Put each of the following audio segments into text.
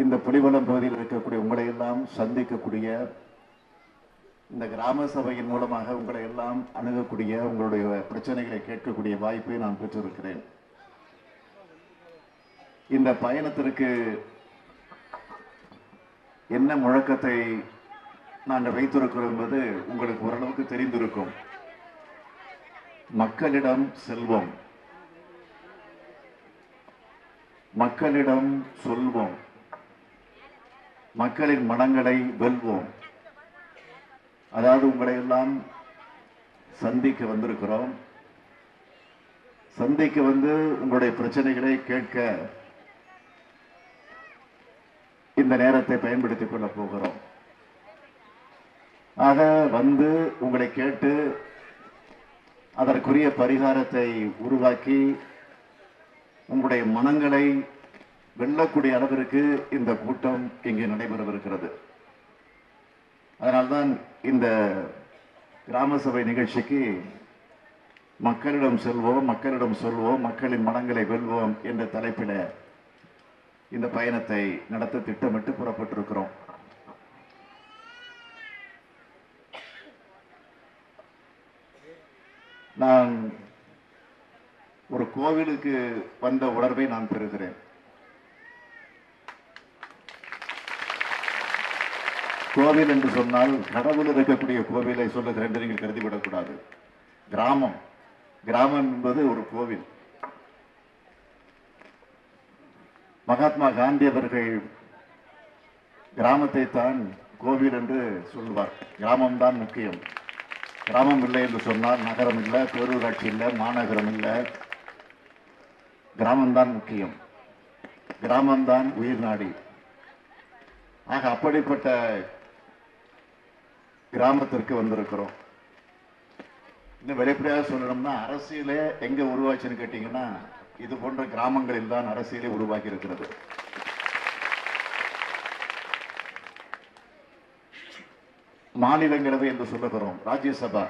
இந்த புலிவளம் பகுதியில் இருக்கக்கூடிய உங்களை எல்லாம் சந்திக்கக்கூடிய இந்த கிராம சபையின் மூலமாக உங்களை எல்லாம் அணுகக்கூடிய உங்களுடைய பிரச்சனைகளை கேட்கக்கூடிய வாய்ப்பை நான் பெற்றிருக்கிறேன். இந்த பயணத்திற்கு என்ன முழக்கத்தை நாங்கள் வைத்திருக்கிறோம் என்பது உங்களுக்கு ஓரளவுக்கு தெரிந்திருக்கும். மக்களிடம் செல்வோம். மக்களிடம் சொல்வோம். மக்களின் மனங்களை வெல்வோம். அதாவது உங்களை எல்லாம் சந்திக்க வந்திருக்கிறோம். சந்திக்க வந்து உங்களுடைய பிரச்சனைகளை கேட்க இந்த நேரத்தை பயன்படுத்திக் கொள்ள போகிறோம். ஆக வந்து உங்களை கேட்டு அதற்குரிய பரிகாரத்தை உருவாக்கி உங்களுடைய மனங்களை வெல்லக்கூடிய அளவிற்கு இந்த கூட்டம் இங்கே நடைபெறவிருக்கிறது. அதனால்தான் இந்த கிராம சபை நிகழ்ச்சிக்கு மக்களிடம் செல்வோம் மக்களிடம் சொல்வோம் மக்களின் மனங்களை வெல்வோம் என்ற தலைப்பில் இந்த பயணத்தை நடத்த திட்டமிட்டு புறப்பட்டிருக்கிறோம். நான் ஒரு கோவிலுக்கு வந்த உணர்வை நான் பெறுகிறேன். கோவில் என்று சொன்னால் கடவுள் இருக்கக்கூடிய கோவிலை சொல்லுகிற என்று நீங்கள் கருதிவிடக்கூடாது. கிராமம். கிராமம் என்பது ஒரு கோவில். மகாத்மா காந்தி அவர்கள் கிராமத்தை தான் கோவில் என்று சொல்வார் கிராமம்தான் முக்கியம். கிராமம் இல்லை என்று சொன்னால் நகரம் இல்லை பேரூராட்சி இல்லை மாநகரம் இல்லை. கிராமம்தான் முக்கியம். கிராமம்தான் உயிர் நாடி. ஆக அப்படிப்பட்ட கிராமத்திற்கு வந்திருக்கிறோம். இன்னும் வெளிப்படையாக சொல்லணும்னா அரசியலே எங்க உருவாச்சுன்னு கேட்டீங்கன்னா இது போன்ற கிராமங்களில் தான் அரசியலே உருவாக்கி இருக்கிறது மாநிலங்களவை என்று சொல்லுகிறோம் ராஜ்யசபா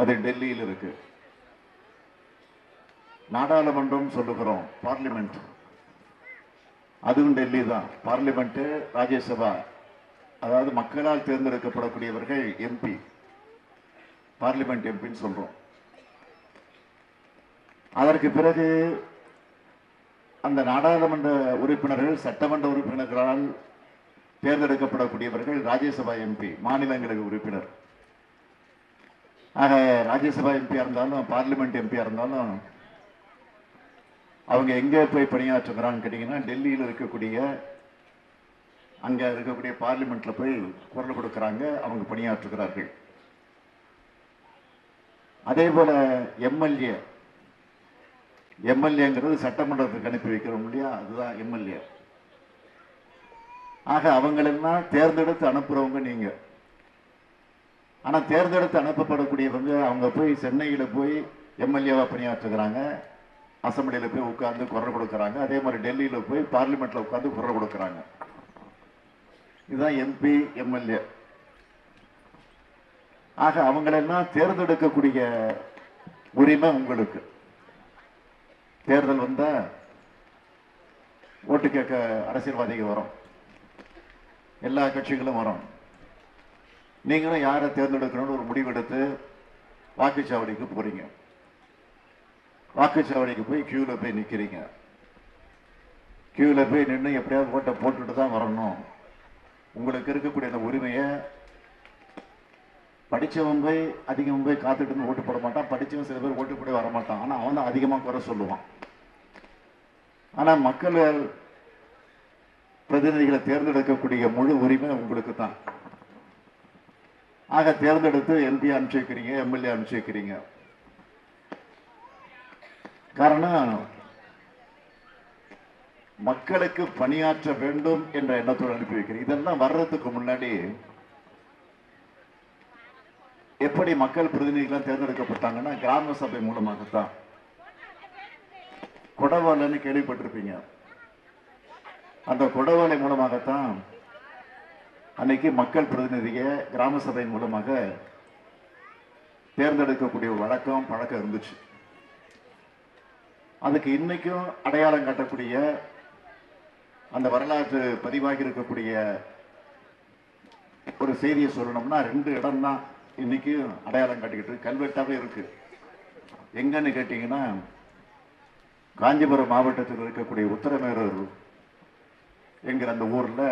அது டெல்லியில் இருக்கு. நாடாளுமன்றம் சொல்லுகிறோம் பார்லிமெண்ட். அதுவும் டெல்லி தான். பார்லிமெண்ட் ராஜ்யசபா அதாவது மக்களால் தேர்ந்தெடுக்கப்படக்கூடியவர்கள் எம்பி பார்லிமெண்ட் எம்பின்னு சொல்றோம். அதற்கு பிறகு அந்த நாடாளுமன்ற உறுப்பினர்கள் சட்டமன்ற உறுப்பினர்களால் தேர்ந்தெடுக்கப்படக்கூடியவர்கள் ராஜ்யசபா எம்பி மாநிலங்களவை உறுப்பினர். ஆக ராஜ்யசபா எம்பியா இருந்தாலும் பார்லிமெண்ட் எம்பியா இருந்தாலும் அவங்க எங்க போய் பணியாற்றுகிறான்னு கேட்டீங்கன்னா டெல்லியில் இருக்கக்கூடிய அங்கே இருக்கக்கூடிய பார்லிமெண்ட்ல போய் குரல் கொடுக்குறாங்க அவங்க பணியாற்றுகிறார்கள். அதே போல எம்எல்ஏ எம்எல்ஏங்கிறது சட்டமன்றத்துக்கு அனுப்பி வைக்கிறோம் இல்லையா? அதுதான் எம்எல்ஏ. ஆக அவங்களெல்லாம் தேர்ந்தெடுத்து அனுப்புறவங்க நீங்க. ஆனா தேர்ந்தெடுத்து அனுப்பப்படக்கூடியவங்க அவங்க போய் சென்னையில போய் எம்எல்ஏவா பணியாற்றுகிறாங்க. அசம்பிளியில போய் உட்கார்ந்து குரல் கொடுக்குறாங்க. அதே மாதிரி டெல்லியில போய் பார்லிமெண்ட்ல உட்கார்ந்து குரல் கொடுக்குறாங்க. இதுதான் எம்பி எம்எல்ஏ ஆக அவங்களெல்லாம் தேர்ந்தெடுக்கக்கூடிய உரிமை உங்களுக்கு. தேர்தல் வந்தா ஓட்டு கேட்க அரசியல்வாதிகள் வரும். எல்லா கட்சிகளும் வரும். நீங்களும் யாரை தேர்ந்தெடுக்கணும்னு ஒரு முடிவெடுத்து வாக்குச்சாவடிக்கு போறீங்க. வாக்குச்சாவடிக்கு போய் க்யூவில் போய் நிற்கிறீங்க கியூல போய் நின்று எப்படியாவது ஓட்டை போட்டுட்டு தான் வரணும். உங்களுக்கு இருக்கக்கூடிய அந்த உரிமையை படிச்சவன் போய் அதிகம் போய் காத்துட்டு இருந்து ஓட்டு போட மாட்டான். படித்தவன் சில பேர் ஓட்டு போட வர மாட்டான். ஆனா அவன் தான் அதிகமா குறை சொல்லுவான். ஆனா மக்கள் பிரதிநிதிகளை தேர்ந்தெடுக்கக்கூடிய முழு உரிமை உங்களுக்கு தான். ஆக தேர்ந்தெடுத்து எம்பி அனுப்பிச்சு வைக்கிறீங்க எம்எல்ஏ அனுப்பிச்சு வைக்கிறீங்க. காரணம் மக்களுக்கு பணியாற்ற வேண்டும் என்ற எண்ணத்தோடு அனுப்பி வைக்கிறேன். இதெல்லாம் வர்றதுக்கு முன்னாடி எப்படி மக்கள் பிரதிநிதிகள் தேர்ந்தெடுக்கப்பட்டாங்கன்னா கிராம சபை மூலமாகத்தான். கொடவாலன்னு கேள்விப்பட்டிருப்பீங்க. அந்த கொடவாலை மூலமாகத்தான் அன்னைக்கு மக்கள் பிரதிநிதிய கிராம சபை மூலமாக தேர்ந்தெடுக்கக்கூடிய வழக்கம் பழக்கம் இருந்துச்சு. அதுக்கு இன்னைக்கும் அடையாளம் காட்டக்கூடிய அந்த வரலாற்று பதிவாகி இருக்கக்கூடிய ஒரு செய்தியை சொல்லணும்னா ரெண்டு இடம் தான் இன்னைக்கு அடையாளம் காட்டிக்கிட்டு கல்வெட்டாகவே கல்வெட்டாவே இருக்கு. எங்கன்னு கேட்டீங்கன்னா காஞ்சிபுரம் மாவட்டத்தில் இருக்கக்கூடிய உத்தரமேரூர் என்கிற அந்த ஊர்ல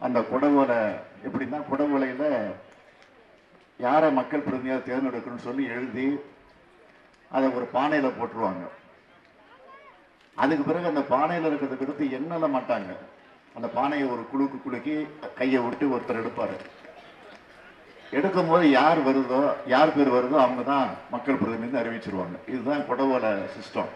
அந்த குடவோலை எப்படின்னா குடவோலையில யாரை மக்கள் பிரதிநிதியாக தேர்ந்தெடுக்கணும்னு சொல்லி எழுதி அதை ஒரு பானையில் போட்டுருவாங்க. அதுக்கு பிறகு அந்த பானையில் இருக்கிறத கொடுத்து எண்ணல மாட்டாங்க. அந்த பானையை ஒரு குலுக்கு குலுக்கி கையை விட்டு ஒருத்தர் எடுப்பாரு. எடுக்கும் போது யார் வருதோ யார் பேர் வருதோ அவங்க தான் மக்கள் பிரதிநிதி அறிவிச்சிருவாங்க. இதுதான் குடவோல சிஸ்டம்